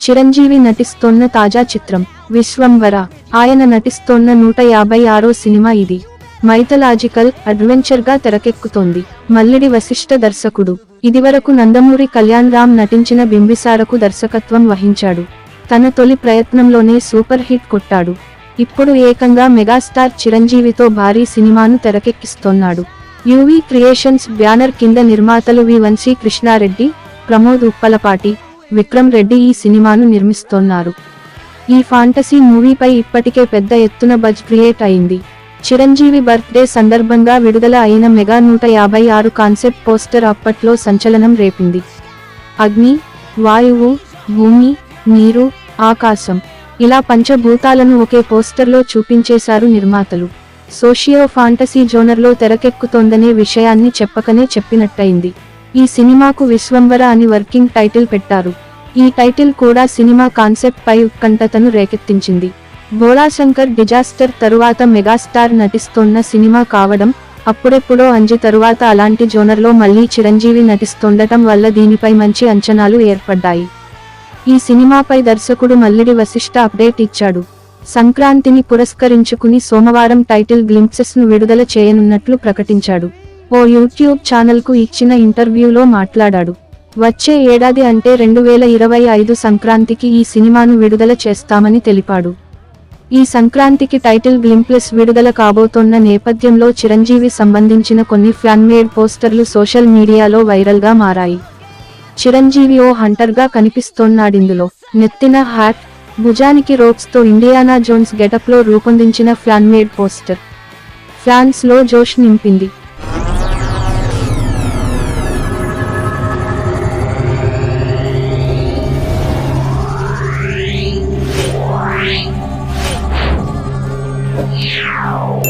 చిరంజీవి నటిస్తోన్న తాజా చిత్రం విశ్వంవర. ఆయన నటిస్తోన్న నూట యాభై ఆరో సినిమా ఇది. మైథలాజికల్ అడ్వెంచర్గా తెరకెక్కుతోంది. మల్లిడి వశిష్ఠ దర్శకుడు. ఇదివరకు నందమూరి కళ్యాణ్ రామ్ నటించిన బింబిసారకు దర్శకత్వం వహించాడు. తన తొలి ప్రయత్నంలోనే సూపర్ హిట్ కొట్టాడు. ఇప్పుడు ఏకంగా మెగాస్టార్ చిరంజీవితో భారీ సినిమాను తెరకెక్కిస్తోన్నాడు. యువి క్రియేషన్స్ బ్యానర్ కింద నిర్మాతలు వి వంశీ కృష్ణారెడ్డి ప్రమోద్ ఉప్పలపాటి విక్రమ్ రెడ్డి ఈ సినిమాను నిర్మిస్తోన్నారు. ఈ ఫాంటసీ మూవీపై ఇప్పటికే పెద్ద ఎత్తున బజ్ క్రియేట్ అయింది. చిరంజీవి బర్త్డే సందర్భంగా విడుదల అయిన మెగా నూట యాభై ఆరు కాన్సెప్ట్ పోస్టర్ అప్పట్లో సంచలనం రేపింది. అగ్ని వాయువు భూమి నీరు ఆకాశం ఇలా పంచభూతాలను ఒకే పోస్టర్లో చూపించేశారు నిర్మాతలు. సోషియో ఫాంటసీ జోనర్లో తెరకెక్కుతోందనే విషయాన్ని చెప్పకనే చెప్పినట్టయింది. ఈ సినిమాకు విశ్వంవర అని వర్కింగ్ టైటిల్ పెట్టారు. ఈ టైటిల్ కూడా సినిమా కాన్సెప్ట్ పై ఉత్కంఠతను రేకెత్తించింది. భోళాశంకర్ డిజాస్టర్ తరువాత మెగాస్టార్ నటిస్తోన్న సినిమా కావడం అప్పుడెప్పుడో అంజి తరువాత అలాంటి జోనర్లో మళ్ళీ చిరంజీవి నటిస్తుండటం వల్ల దీనిపై మంచి అంచనాలు ఏర్పడ్డాయి. ఈ సినిమాపై దర్శకుడు మల్లిడి వశిష్ఠ అప్డేట్ ఇచ్చాడు. సంక్రాంతిని పురస్కరించుకుని సోమవారం టైటిల్ గ్లింప్సెస్ను విడుదల చేయనున్నట్లు ప్రకటించాడు. ఓ యూట్యూబ్ ఛానల్కు ఇచ్చిన ఇంటర్వ్యూలో మాట్లాడాడు. వచ్చే ఏడాది అంటే రెండు వేల ఇరవై ఐదు సంక్రాంతికి ఈ సినిమాను విడుదల చేస్తామని తెలిపాడు. ఈ సంక్రాంతికి టైటిల్ గ్లింప్లెస్ విడుదల కాబోతోన్న నేపథ్యంలో చిరంజీవి సంబంధించిన కొన్ని ఫ్యాన్మేడ్ పోస్టర్లు సోషల్ మీడియాలో వైరల్గా మారాయి. చిరంజీవి ఓ హంటర్గా కనిపిస్తోన్నాడిందులో నెత్తిన హ్యాట్ భుజానికి రోప్స్తో ఇండియానా జోన్స్ గెటప్లో రూపొందించిన ఫ్యాన్మేడ్ పోస్టర్. ఫ్యాన్స్లో జోష్ నింపింది. Meow.